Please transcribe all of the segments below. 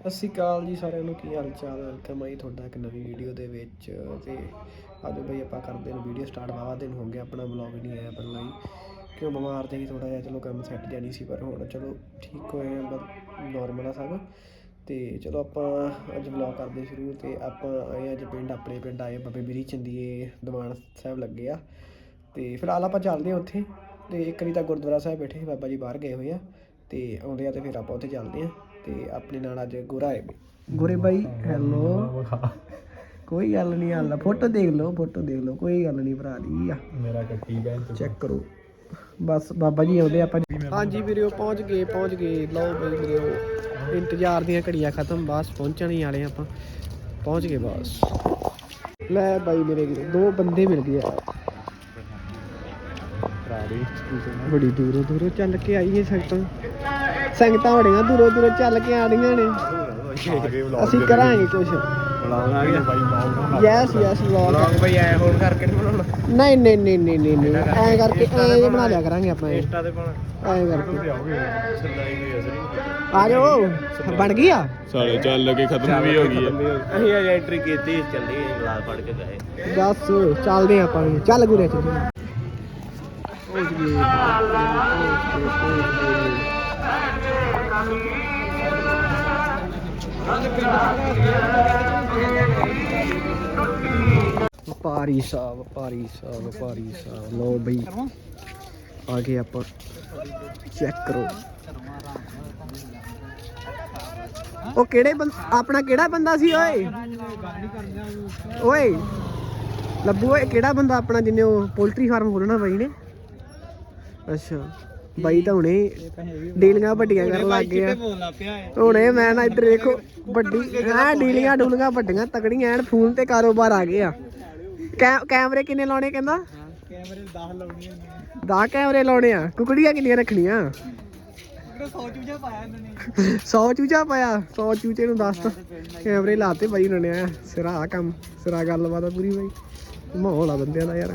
ਸਤਿ ਸ਼੍ਰੀ ਅਕਾਲ ਜੀ ਸਾਰਿਆਂ ਨੂੰ, ਕੀ ਹਾਲ ਚਾਲ ਵੈਲਕਮ ਆਈ ਤੁਹਾਡਾ ਇੱਕ ਨਵੀਂ ਵੀਡੀਓ ਦੇ ਵਿੱਚ ਤੇ ਅੱਜ ਬਈ ਆਪਾਂ ਕਰਦੇ ਨੇ ਵੀਡੀਓ ਸਟਾਰਟ ਵਾਵਾ ਦਿਨ ਹੋ ਗਿਆ, ਆਪਣਾ ਵਲੌਗ ਨਹੀਂ ਆਇਆ ਪਰ ਹੀ ਕਿਉਂ ਬਿਮਾਰ ਤੇ ਥੋੜਾ ਜਿਹਾ, ਚਲੋ ਕੰਮ ਸੈੱਟ ਜਾਣੀ ਸੀ, ਪਰ ਹੁਣ ਚਲੋ ਠੀਕ ਹੋਏ ਆ, ਬਸ ਨਾਰਮਲ ਆ ਸਭ। ਤੇ ਚਲੋ ਆਪਾਂ ਅੱਜ ਵਲੌਗ ਕਰਦੇ ਸ਼ੁਰੂ, ਤੇ ਆਪਾਂ ਆਏ ਅੱਜ ਪਿੰਡ, ਆਪਣੇ ਪਿੰਡ ਆਏ ਬਾਬੇ ਮੇਰੀ ਚੰਦੀਏ ਦੀਵਾਨ ਸਾਹਿਬ ਲੱਗੇ ਆ। ਤੇ ਫਿਲਹਾਲ ਆਪਾਂ ਚੱਲਦੇ ਹਾਂ ਉੱਥੇ, ਤੇ ਇੱਕ ਵਾਰੀ ਤਾਂ ਗੁਰਦੁਆਰਾ ਸਾਹਿਬ ਬੈਠੇ, ਬਾਬਾ ਜੀ ਬਾਹਰ ਗਏ ਹੋਏ ਆ, ਤੇ ਆਉਂਦੇ ਆ ਤੇ ਫਿਰ ਆਪਾਂ ਉੱਥੇ ਚੱਲਦੇ ਆ ਤੇ ਆਪਣੇ ਨਾਲ ਅੱਜ ਗੋਰਾ ਆਏ ਗੋਰੇ ਬਾਈ ਹੈਲੋ ਕੋਈ ਗੱਲ ਨਹੀਂ ਹਾਲ ਫੋਟੋ ਦੇਖ ਲਓ ਫੋਟੋ ਦੇਖ ਲਓ ਕੋਈ ਗੱਲ ਨਹੀਂ ਭਰਾ ਦੀ ਆ। ਮੇਰਾ ਕੱਟੀ ਬੈਨ ਚੈੱਕ ਕਰੋ। ਬਸ ਬਾਬਾ ਜੀ ਆਉਂਦੇ ਆਪਾਂ। ਹਾਂਜੀ ਵੀਰਿਓ ਪਹੁੰਚ ਗਏ ਪਹੁੰਚ ਗਏ। ਲਓ ਬਈ ਵੀਰਿਓ ਇੰਤਜ਼ਾਰ ਦੀਆਂ ਘੜੀਆਂ ਖਤਮ ਬਸ ਪਹੁੰਚਣ ਹੀ ਵਾਲੇ ਆਪਾਂ। ਪਹੁੰਚ ਗਏ ਬਸ। ਲੈ ਬਾਈ ਮੇਰੇ ਵੀਰੇ ਦੋ ਬੰਦੇ ਮਿਲ ਗਏ ਆ। ਬੜੀ ਦੂਰੋਂ ਦੂਰੋਂ ਚੱਲ ਕੇ ਆਈ ਇਹ ਸੰਗਤਾਂ ਸੰਗਤਾਂ ਬੜੀਆਂ ਦੂਰੋਂ ਦੂਰੋਂ ਚੱਲ ਕੇ ਆੜੀਆਂ ਨੇ। ਅਸੀਂ ਕਰਾਂਗੇ ਕੁਝ ਵਲੌਗ ਆ ਗਿਆ ਬਾਈ ਵਲੌਗ ਯੈਸ ਯੈਸ ਵਲੌਗ ਬਈ ਐ ਹੋਣ ਕਰਕੇ ਨਹੀਂ ਬਣਾਉਣਾ। ਨਹੀਂ ਨਹੀਂ ਨਹੀਂ ਨਹੀਂ ਨਹੀਂ ਨਹੀਂ। ਐਂ ਕਰਕੇ ਐਂ ਬਣਾ ਲਿਆ ਕਰਾਂਗੇ ਆਪਾਂ ਇਹ। ਇੰਸਟਾ ਤੇ ਪਾਉਣਾ ਐਂ ਕਰਕੇ। ਆਓਗੇ ਸਰਦਾਈ ਕੋਈ ਅਸਰ ਆ ਜਾਓ। ਬਣ ਗਈ ਆ? ਸਾਲੇ ਚੱਲ ਕੇ ਖਤਮ ਵੀ ਹੋ ਗਈ ਅਸੀਂ ਅਜੇ ਐਂਟਰੀ ਕੀਤੀ ਚੱਲੀ ਗਲਾਸ ਫੜ ਕੇ ਗਏ। ਦੱਸ ਚੱਲਦੇ ਆਂ ਆਪਾਂ ਵੀ। ਚੱਲ ਗੁਰੇ ਚੱਲ ਪਹੁੰਚ ਗਏ ਪਹੁੰਚ ਗਏ, ਪਹੁੰਚ ਗਏ। ਵਪਾਰੀ ਸਾਹਿਬ ਵਪਾਰੀ ਸਾਹਿਬ ਵਪਾਰੀ ਸਾਹਿਬ। ਲੋ ਬਈ, ਆ ਗਏ ਆਪਾਂ। ਚੈੱਕ ਕਰੋ। ਉਹ ਕਿਹੜੇ ਬੰਦ ਆਪਣਾ ਕਿਹੜਾ ਬੰਦਾ ਸੀ, ਓਏ? ਓਏ, ਲੱਭੂ ਓਏ, ਕਿਹੜਾ ਬੰਦਾ ਆਪਣਾ ਜਿੰਨੇ ਉਹ ਪੋਲਟਰੀ ਫਾਰਮ ਖੋਲਣਾ ਬਾਈ ਨੇ? ਅੱਛਾ। ਬਾਈ ਤਾਂ ਹੁਣੇ ਡੀਲਿੰਗਾਂ ਵੱਡੀਆਂ ਕਰਨ ਲੱਗ ਗਿਆ ਹੁਣੇ ਮੈਂ ਨਾ ਇੱਧਰ ਦੇਖੋ ਵੱਡੀ ਐ ਡੀਲਿੰਗਾਂ ਡੂਲਿੰਗਾਂ ਵੱਡੀਆਂ ਤਕੜੀਆਂ ਐਨ ਫੋਨ ਤੇ ਕਾਰੋਬਾਰ ਆ ਗਏ ਕੈਮਰੇ ਕਿੰਨੇ ਲਾਉਣੇ ਕਹਿੰਦਾ? ਕੈਮਰੇ 10 ਲਾਉਣੀਆਂ 10 ਕੈਮਰੇ ਲਾਉਣੇ ਆ। ਕੁਕੜੀਆਂ ਕਿੰਨੀਆਂ ਰੱਖਣੀਆਂ? 100 ਚੂਜਾ ਪਾਇਆ ਇਹਨਾਂ ਨੇ 100 ਚੂਚਾ ਪਾਇਆ। 100 ਚੂਚੇ ਨੂੰ ਦੱਸ ਕੈਮਰੇ ਲਾਤੇ ਬਾਈ ਉਹਨਾਂ ਨੇ ਸਿਰਾ ਆ ਕੰਮ, ਸਿਰਾ ਗੱਲਬਾਤ ਆ ਪੂਰੀ ਬਾਈ। ਮਾਹੌਲ ਆ ਬੰਦਿਆਂ ਦਾ ਯਾਰ।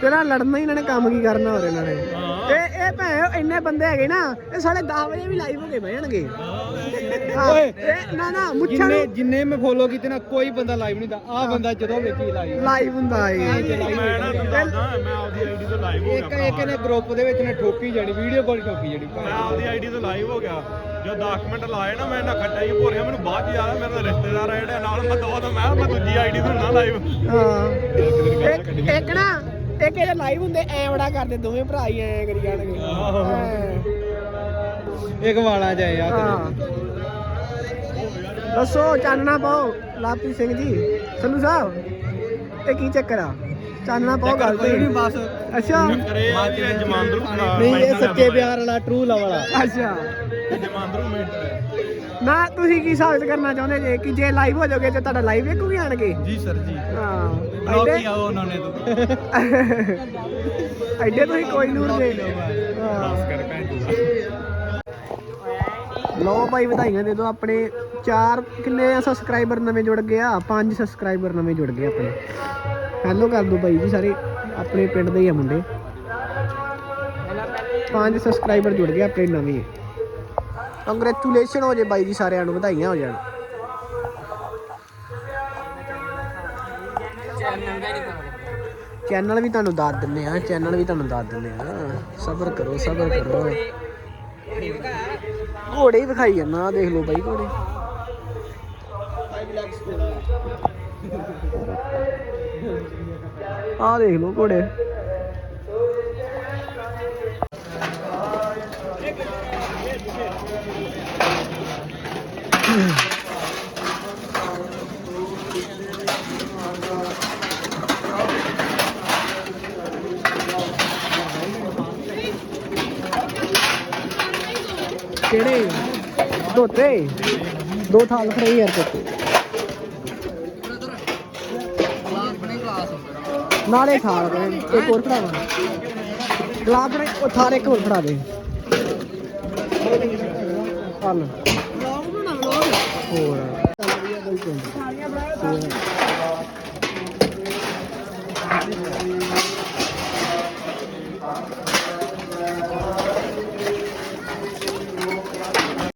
ਤੇਰਾ ਲੜਨਾ ਹੀ ਇਹਨਾਂ ਨੇ ਕੰਮ ਕੀ ਕਰਨਾ ਹੋਰ ਇਹਨਾਂ ਨੇ। ਇਹ ਇਹ ਭੈ ਇੰਨੇ ਬੰਦੇ ਹੈਗੇ ਨਾ ਇਹ ਸਾਲੇ 10 ਵਜੇ ਵੀ ਲਾਈਵ ਹੋ ਕੇ ਬਹਿ ਜਾਣਗੇ ਹਾਂ, ਇਹ ਨਾ ਨਾ ਮੁੱਛਾਂ ਜਿੰਨੇ ਨੂੰ ਜਿੰਨੇ ਮੈਂ ਫੋਲੋ ਕੀਤੇ ਨਾ ਕੋਈ ਬੰਦਾ ਲਾਈਵ ਨਹੀਂ ਦਾ ਆ ਬੰਦਾ ਜਦੋਂ ਵੇਖੀ ਲਾਈਵ ਲਾਈਵ ਹੁੰਦਾ ਏ ਮੈਂ ਨਾ ਦੱਸਦਾ ਮੈਂ ਆਪਦੀ ਆਈਡੀ ਤੋਂ ਲਾਈਵ ਹੋ ਗਿਆ ਇੱਕ ਇੱਕ ਨੇ ਗਰੁੱਪ ਦੇ ਵਿੱਚ ਨੇ ਠੋਕੀ ਜਾਣੀ ਵੀਡੀਓ ਕਾਲ ਠੋਕੀ ਜਾਣੀ ਮੈਂ ਆਪਦੀ ਆਈਡੀ ਤੋਂ ਲਾਈਵ ਹੋ ਗਿਆ। ਜੋ 10 ਮਿੰਟ ਲਾਏ ਨਾ ਮੈਂ ਨਾ ਖੱਟਾ ਹੀ ਭੋਰਿਆ ਮੈਨੂੰ ਬਾਅਦ ਚ ਯਾਦ ਆ ਮੇਰਾ ਰਿਸ਼ਤੇਦਾਰ ਆ ਜਿਹੜਾ ਨਾਲ ਮੈਂ ਦੋ ਤਾਂ ਮੈਂ ਮੈਂ ਦੂਜੀ ਆਈਡੀ ਤੋਂ ਨਾ ਲਾਈਵ ਹਾਂ। ਇੱਕ ਇੱਕ ਨਾ ਇੱਕ ਇਹਦੇ ਲਾਈਵ ਹੁੰਦੇ ਐ ਬੜਾ ਕਰਦੇ ਦੋਵੇਂ ਭਰਾ ਹੀ ਐ ਕਰੀ ਜਾਣਗੇ। ਇੱਕ ਵਾਲਾ ਜਾਏ ਆ ਹਾਂ। ਦੱਸੋ ਚਾਨਣਾ ਪਾਓ ਲਾਪੀ ਸਿੰਘ ਜੀ। ਸੰਧੂ ਸਾਹਿਬ ਇਹ ਕੀ ਚੱਕਰ ਆ? ਚਾਨਣਾ ਪਾਓ ਗੱਲ ਤੇ। ਬਸ। ਅੱਛਾ। ਕਰੇ ਆ ਜੀ ਜਮਾਂਦਰੂ ਨਹੀਂ ਇਹ ਸੱਚੇ ਪਿਆਰ ਵਾਲਾ ਟਰੂ ਲਵ ਵਾਲਾ। ਅੱਛਾ। ਜਮਾਂਦਰੂ ਮਿੰਟ ਨਾ ਤੁਸੀਂ ਕੀ ਸਾਬਿਤ ਕਰਨਾ ਚਾਹੁੰਦੇ ਜੇ? ਕਿ ਜੇ ਲਾਈਵ ਹੋ ਜਾਓਗੇ ਤੇ ਤੁਹਾਡਾ ਲਾਈਵ ਵੇਖੂਗੇ ਆਣਗੇ ਜੀ ਸਰ ਜੀ। ਹਾਂ। ਬਲੌਗ ਐਡੇ ਕੀ ਆਓ ਉਹਨਾਂ ਨੇ ਤੋਂ। ਐਡੇ ਤੁਸੀਂ ਕੋਈ ਨੂਰ ਦੇ। ਹਾਂ ਬਸ। ਕਰ ਭੈਣ ਜੀ। ਲੋ ਭਾਈ ਵਧਾਈਆਂ ਦੇ ਦਿਓ ਆਪਣੇ। ਚਾਰ ਕਿੰਨੇ ਆ ਸਬਸਕ੍ਰਾਈਬਰ ਨਵੇਂ ਜੁੜ ਗਏ ਆ? ਪੰਜ ਸਬਸਕ੍ਰਾਈਬਰ ਨਵੇਂ ਜੁੜ ਗਏ ਆਪਣੇ। ਹੈਲੋ ਕਰ ਦਿਓ ਭਾਈ ਜੀ ਸਾਰੇ। ਆਪਣੇ ਪਿੰਡ ਦੇ ਹੀ ਆ ਮੁੰਡੇ। ਪੰਜ ਸਬਸਕ੍ਰਾਈਬਰ ਜੁੜ ਗਏ ਆਪਣੇ ਨਵੇਂ। ਕੰਗ੍ਰੈਚੁਲੇਸ਼ਨ ਹੋ ਜੇ ਬਾਈ ਜੀ ਸਾਰਿਆਂ ਨੂੰ। ਵਧਾਈਆਂ ਹੋ ਜਾਣ। ਚੈਨਲ ਵੀ ਤੁਹਾਨੂੰ ਦੱਸ ਦਿੰਨੇ ਆ ਚੈਨਲ ਵੀ ਤੁਹਾਨੂੰ ਦੱਸ ਦਿੰਨੇ ਆ ਸਬਰ ਕਰੋ ਸਬਰ ਕਰੋ। ਘੋੜੇ ਹੀ ਵਿਖਾਈ ਜਾਂਦਾ, ਆਹ ਦੇਖ ਲਓ ਬਾਈ ਘੋੜੇ। ਆਹ ਦੇਖ ਲਓ ਘੋੜੇ। ਕਿਹੜੇ? ਦੋਤੇ ਦੋ ਥਾਲ ਫੜੇ ਯਾਰ ਤੇ ਨਾਲੇ ਥਾਲ ਬਣੇ ਇੱਕ ਹੋਰ ਫੜਾਵਾ ਗਲਾਸ ਬਣੇ ਉਹ ਥਾਲ ਇੱਕ ਹੋਰ ਫੜਾ ਦੇ। ਹਲ ਹੋਰ। ਸਾਰੀਆਂ ਬਣਾ